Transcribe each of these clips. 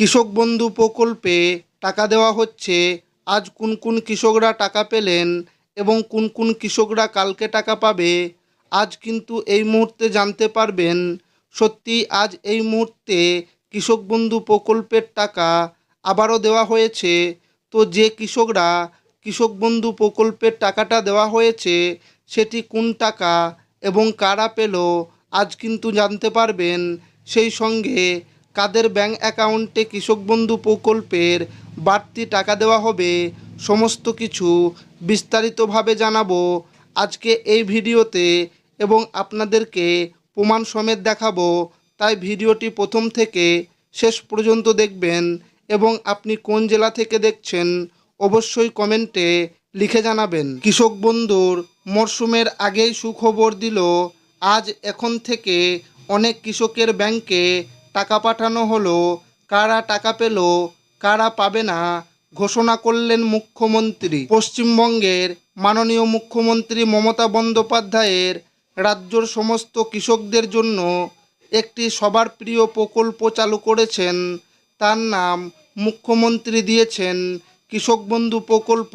কৃষক বন্ধু প্রকল্পে টাকা দেওয়া হচ্ছে। আজ কোন কোন কৃষকরা টাকা পেলেন এবং কোন কোন কৃষকরা কালকে টাকা পাবে, আজ কিন্তু এই মুহূর্তে জানতে পারবেন। সত্যি, আজ এই মুহূর্তে কৃষক বন্ধু প্রকল্পের টাকা আবারও দেওয়া হয়েছে। তো যে কৃষকরা কৃষক বন্ধু প্রকল্পের টাকাটা দেওয়া হয়েছে, সেটি কোন টাকা এবং কারা পেল, আজ কিন্তু জানতে পারবেন। সেই সঙ্গে কাদের ব্যাংক অ্যাকাউন্টে কৃষক বন্ধু প্রকল্পের বাড়তি টাকা দেওয়া হবে, সমস্ত কিছু বিস্তারিতভাবে জানাব আজকে এই ভিডিওতে এবং আপনাদেরকে প্রমাণ সমেত দেখাবো। তাই ভিডিওটি প্রথম থেকে শেষ পর্যন্ত দেখবেন এবং আপনি কোন জেলা থেকে দেখছেন অবশ্যই কমেন্টে লিখে জানাবেন। কৃষক বন্ধুর মরশুমের আগেই সুখবর দিল, আজ এখন থেকে অনেক কৃষকের ব্যাংকে টাকা পাঠানো হলো, কারা টাকা পেল, কারা পাবে না, ঘোষণা করলেন মুখ্যমন্ত্রী। পশ্চিমবঙ্গের মাননীয় মুখ্যমন্ত্রী মমতা বন্দ্যোপাধ্যায়ের রাজ্যর সমস্ত কৃষকদের জন্য একটি সবার প্রিয় প্রকল্প চালু করেছেন। তার নাম মুখ্যমন্ত্রী দিয়েছেন কৃষক বন্ধু প্রকল্প।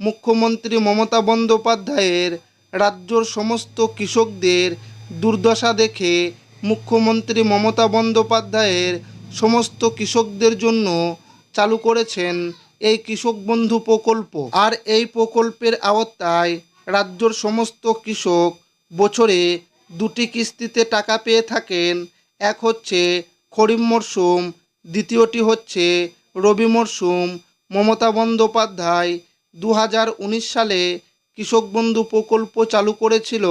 মুখ্যমন্ত্রী মমতা বন্দ্যোপাধ্যায়ের রাজ্যর সমস্ত কৃষকদের দুর্দশা দেখে মুখ্যমন্ত্রী মমতা বন্দ্যোপাধ্যায়ের সমস্ত কৃষকদের জন্য চালু করেছেন এই কৃষক বন্ধু প্রকল্প। আর এই প্রকল্পের আওতায় রাজ্যর সমস্ত কৃষক বছরে দুটি কিস্তিতে টাকা পেয়ে থাকেন। এক হচ্ছে খরিফ মরশুম দ্বিতীয়টি হচ্ছে রবি মরশুম মমতা বন্দ্যোপাধ্যায় দু হাজার উনিশ সালে কৃষক বন্ধু প্রকল্প চালু করেছিল।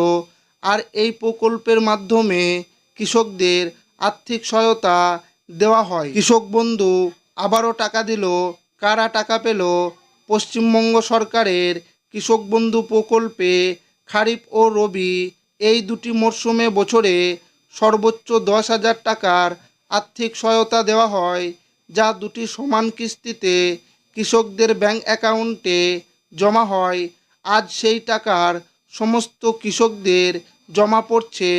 আর এই প্রকল্পের মাধ্যমে কৃষকদের আর্থিক সহায়তা দেওয়া হয়। কৃষক বন্ধু আবারও টাকা দিল, কারা টাকা পেল? পশ্চিমবঙ্গ সরকারের কৃষক বন্ধু প্রকল্পে খারিফ ও রবি এই দুটি মরশুমে বছরে সর্বোচ্চ দশ হাজার টাকার আর্থিক সহায়তা দেওয়া হয়, যা দুটি সমান কিস্তিতে কৃষকদের ব্যাংক অ্যাকাউন্টে জমা হয়। আজ সেই টাকার সমস্ত কৃষকদের জমা পড়ছে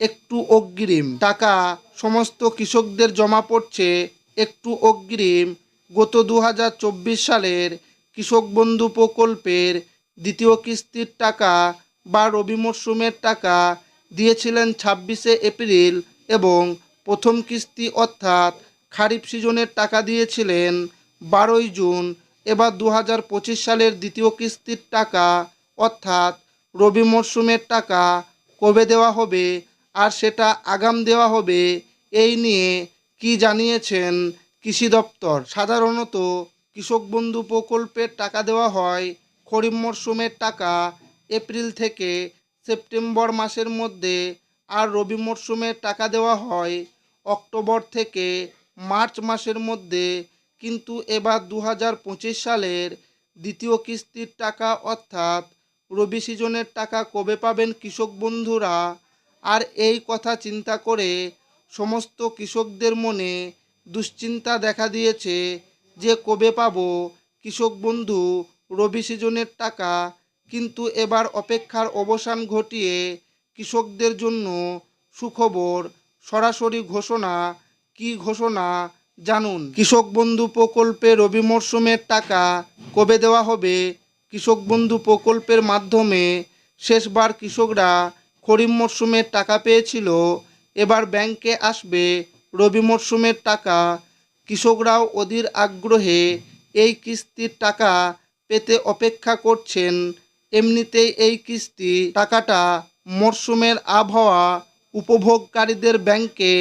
একটু অগ্রিম। টাকা সমস্ত কৃষকদের জমা পড়ছে একটু অগ্রিম। গত দু হাজার চব্বিশ সালের কৃষক বন্ধু প্রকল্পের দ্বিতীয় কিস্তির টাকা বা রবি মরশুমের টাকা দিয়েছিলেন ছাব্বিশে এপ্রিল এবং প্রথম কিস্তি অর্থাৎ খারিফ সিজনের টাকা দিয়েছিলেন বারোই জুন। এবার দু হাজার পঁচিশ সালের দ্বিতীয় কিস্তির টাকা অর্থাৎ রবি মরশুমের টাকা কবে দেওয়া হবে আর সেটা আগাম দেওয়া হবে। এই নিয়ে কি জানিয়েছেন কৃষি দপ্তর? সাধারণত কৃষক বন্ধু প্রকল্পের টাকা দেওয়া হয় খরিফ মরশুমের টাকা, এপ্রিল থেকে সেপ্টেম্বর মাসের মধ্যে, আর রবি মরশুমের টাকা দেওয়া হয় অক্টোবর থেকে মার্চ মাসের মধ্যে। কিন্তু এবার দু হাজার পঁচিশ সালের দ্বিতীয় কিস্তির টাকা অর্থাৎ রবি সিজনের টাকা কবে পাবেন কৃষক বন্ধুরা আর এই কথা চিন্তা করে সমস্ত কৃষকদের মনে দুশ্চিন্তা দেখা দিয়েছে যে কবে পাব কৃষক বন্ধু রবি সিজনের টাকা। কিন্তু এবার অপেক্ষার অবসান ঘটিয়ে কৃষকদের জন্য সুখবর, সরাসরি ঘোষণা, কি ঘোষণা জানুন? কৃষক বন্ধু প্রকল্পে রবি মরশুমের টাকা কবে দেওয়া হবে? কৃষক বন্ধু প্রকল্পের মাধ্যমে শেষবার কৃষকরা খরিফ মরশুমের টাকা পেয়েছিল। এবার ব্যাংকে আসবে রবি মরশুমের টাকা। কৃষকরাও অধীর আগ্রহে এই কিস্তির টাকা পেতে অপেক্ষা করছেন। এমনিতেই এই কিস্তি টাকাটা মরশুমের আবহাওয়া উপভোগকারীদের ব্যাংকে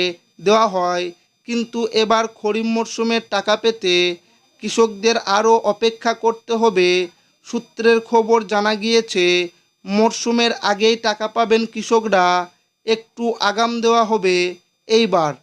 দেওয়া হয়। কিন্তু এবার খরিফ মরশুমের টাকা পেতে কৃষকদের আরও অপেক্ষা করতে হবে। সূত্রের খবর জানা গিয়েছে মরশুমের আগেই টাকা পাবেন কৃষকরা একটু আগাম দেওয়া হবে এইবার।